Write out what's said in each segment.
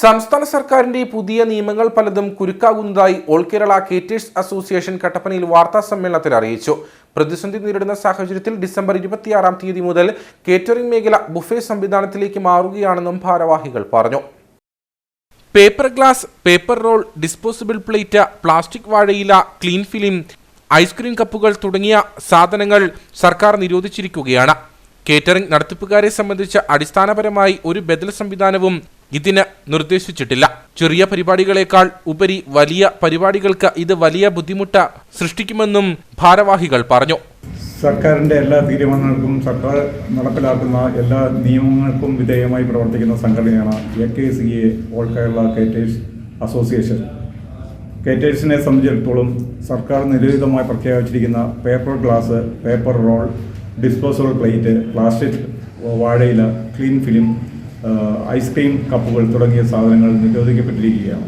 സംസ്ഥാന സർക്കാരിന്റെ പുതിയ നിയമങ്ങൾ പലതും കുരുക്കാകുന്നതായി ഓൾ കേരള കേറ്റേഴ്സ് അസോസിയേഷൻ കട്ടപ്പനയിൽ വാർത്താ സമ്മേളനത്തിൽ അറിയിച്ചു. പ്രതിസന്ധി നേരിടുന്ന സാഹചര്യത്തിൽ ഡിസംബർ ഇരുപത്തിയാറാം തീയതി മുതൽ കേറ്ററിംഗ് മേഖല ബുഫേ സംവിധാനത്തിലേക്ക് മാറുകയാണെന്നും ഭാരവാഹികൾ പറഞ്ഞു. Paper glass paper roll disposable plate plastic വാഴയില ക്ലീൻ ഫിലിം ഐസ്ക്രീം കപ്പുകൾ തുടങ്ങിയ സാധനങ്ങൾ സർക്കാർ നിരോധിച്ചിരിക്കുകയാണ്. കേറ്ററിംഗ് നടത്തിപ്പുകാരെ സംബന്ധിച്ച് അടിസ്ഥാനപരമായി ഒരു ബദൽ സംവിധാനവും ഇതിന് നിർദ്ദേശിച്ചിട്ടില്ല. ചെറിയ പരിപാടികളെക്കാൾ ഉപരി വലിയ പരിപാടികൾക്ക് ഇത് വലിയ ബുദ്ധിമുട്ട് സൃഷ്ടിക്കുമെന്നും ഭാരവാഹികൾ പറഞ്ഞു. സർക്കാരിന്റെ എല്ലാ തീരുമാനങ്ങൾക്കും സർക്കാർ നടപ്പിലാക്കുന്ന എല്ലാ നിയമങ്ങൾക്കും വിധേയമായി പ്രവർത്തിക്കുന്ന സംഘടനയാണ് A K C A all Kerala caterers association കേറ്റേഴ്സിനെ സംബന്ധിച്ചിടത്തോളം സർക്കാർ നിരോധിതമായി പ്രഖ്യാപിച്ചിരിക്കുന്ന paper glass paper roll disposable plate plastic വാഴയില ക്ലീൻ ഫിലിം ആ, ഐസ്ക്രീം കപ്പുകൾ തുടങ്ങിയ സാധനങ്ങൾ നിരോധിക്കപ്പെട്ടിരിക്കുകയാണ്.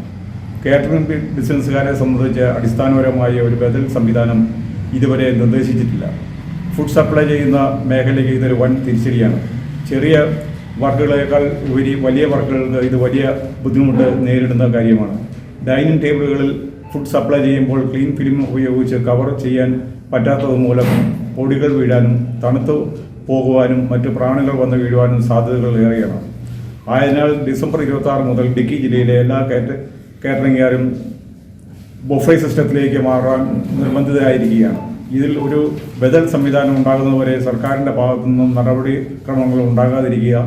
കാറ്ററിംഗ് ബിസിനസ്സുകാരെ സംബന്ധിച്ച് അടിസ്ഥാനപരമായ ഒരു ബദൽ സംവിധാനം ഇതുവരെ നിർദ്ദേശിച്ചിട്ടില്ല. ഫുഡ് സപ്ലൈ ചെയ്യുന്ന മേഖലയ്ക്ക് ഇതൊരു വൻ തിരിച്ചടിയാണ്. ചെറിയ വർക്കുകളേക്കാൾ ഉപരി വലിയ വർക്കുകൾക്ക് ഇത് വലിയ ബുദ്ധിമുട്ട് നേരിടുന്ന കാര്യമാണ്. ഡൈനിങ് ടേബിളുകളിൽ ഫുഡ് സപ്ലൈ ചെയ്യുമ്പോൾ ക്ലീൻ ഫിലിം ഉപയോഗിച്ച് കവർ ചെയ്യാൻ പറ്റാത്തത് മൂലം പൊടികൾ വീഴാനും തണുത്തു പോകുവാനും മറ്റു പ്രാണികൾ വന്ന് വീഴുവാനും സാധ്യതകൾ ഏറെയാണ്. ആയതിനാൽ ഡിസംബർ ഇരുപത്തി ആറ് മുതൽ ഇടുക്കി ജില്ലയിലെ എല്ലാ കേറ്റ കേറ്ററിംഗുകാരും ബൊഫൈ സിസ്റ്റത്തിലേക്ക് മാറാൻ നിർബന്ധിതരായിരിക്കുകയാണ്. ഇതിൽ ഒരു ബദൽ സംവിധാനം ഉണ്ടാകുന്നതുവരെ സർക്കാരിന്റെ ഭാഗത്തു നിന്നും നടപടിക്രമങ്ങൾ ഉണ്ടാകാതിരിക്കുക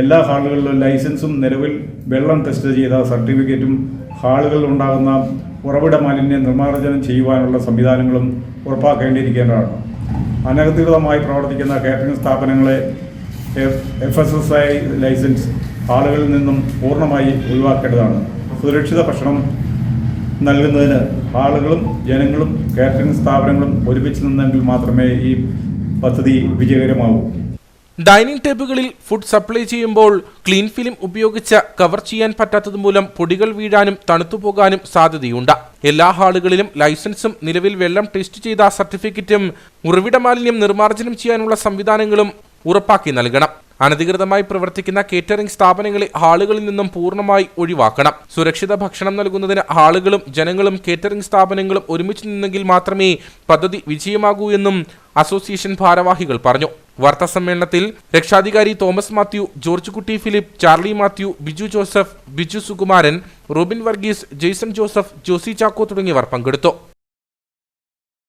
എല്ലാ ഹാളുകളിലും ലൈസൻസും നിലവിൽ വെള്ളം ടെസ്റ്റ് ചെയ്ത സർട്ടിഫിക്കറ്റും ഹാളുകളിൽ ഉണ്ടാകുന്ന ഉറവിട മാലിന്യം നിർമ്മാർജനം ചെയ്യുവാനുള്ള സംവിധാനങ്ങളും ഉറപ്പാക്കേണ്ടിയിരിക്കേണ്ടതാണ്. അനധികൃതമായി പ്രവർത്തിക്കുന്ന കാറ്ററിംഗ് സ്ഥാപനങ്ങളെ F S S I license ആളുകളിൽ നിന്നും പൂർണമായി ഒഴിവാക്കേണ്ടതാണ്. സുരക്ഷിത ഭക്ഷണം നൽകുന്നതിന് ആളുകളും ജനങ്ങളും കാറ്ററിംഗ് സ്ഥാപനങ്ങളും ഒരുമിച്ച് നിന്നെങ്കിൽ മാത്രമേ ഈ പദ്ധതി വിജയകരമാകൂ ഡൈനിങ് ടേബിളുകളിൽ ഫുഡ് സപ്ലൈ ചെയ്യുമ്പോൾ ക്ലീൻ ഫിലിം ഉപയോഗിച്ച് കവർ ചെയ്യാൻ പറ്റാത്തത് മൂലം പൊടികൾ വീഴാനും തണുത്തുപോകാനും സാധ്യതയുണ്ട്. എല്ലാ ഹാളുകളിലും ലൈസൻസും നിലവിൽ വെള്ളം ടെസ്റ്റ് ചെയ്ത സർട്ടിഫിക്കറ്റും ഉറവിട മാലിന്യം നിർമ്മാർജനം ചെയ്യാനുള്ള സംവിധാനങ്ങളും ഉറപ്പാക്കി നൽകണം. അനധികൃതമായി പ്രവർത്തിക്കുന്ന കേറ്ററിംഗ് സ്ഥാപനങ്ങളെ ഹാളുകളിൽ നിന്നും പൂർണമായി ഒഴിവാക്കണം. സുരക്ഷിത ഭക്ഷണം നൽകുന്നതിന് ഹാളുകളും ജനങ്ങളും കേറ്ററിംഗ് സ്ഥാപനങ്ങളും ഒരുമിച്ച് നിന്നെങ്കിൽ മാത്രമേ പദ്ധതി വിജയമാകൂ എന്നും അസോസിയേഷൻ ഭാരവാഹികൾ പറഞ്ഞു. വാർത്താ സമ്മേളനത്തിൽ രക്ഷാധികാരി തോമസ് മാത്യു ജോർജ് കുട്ടി ഫിലിപ്പ് ചാർലി മാത്യു ബിജു ജോസഫ് ബിജു സുകുമാരൻ റോബിൻ വർഗീസ് ജെയ്സൺ ജോസഫ് ജോസി ചാക്കോ തുടങ്ങിയവർ പങ്കെടുത്തു.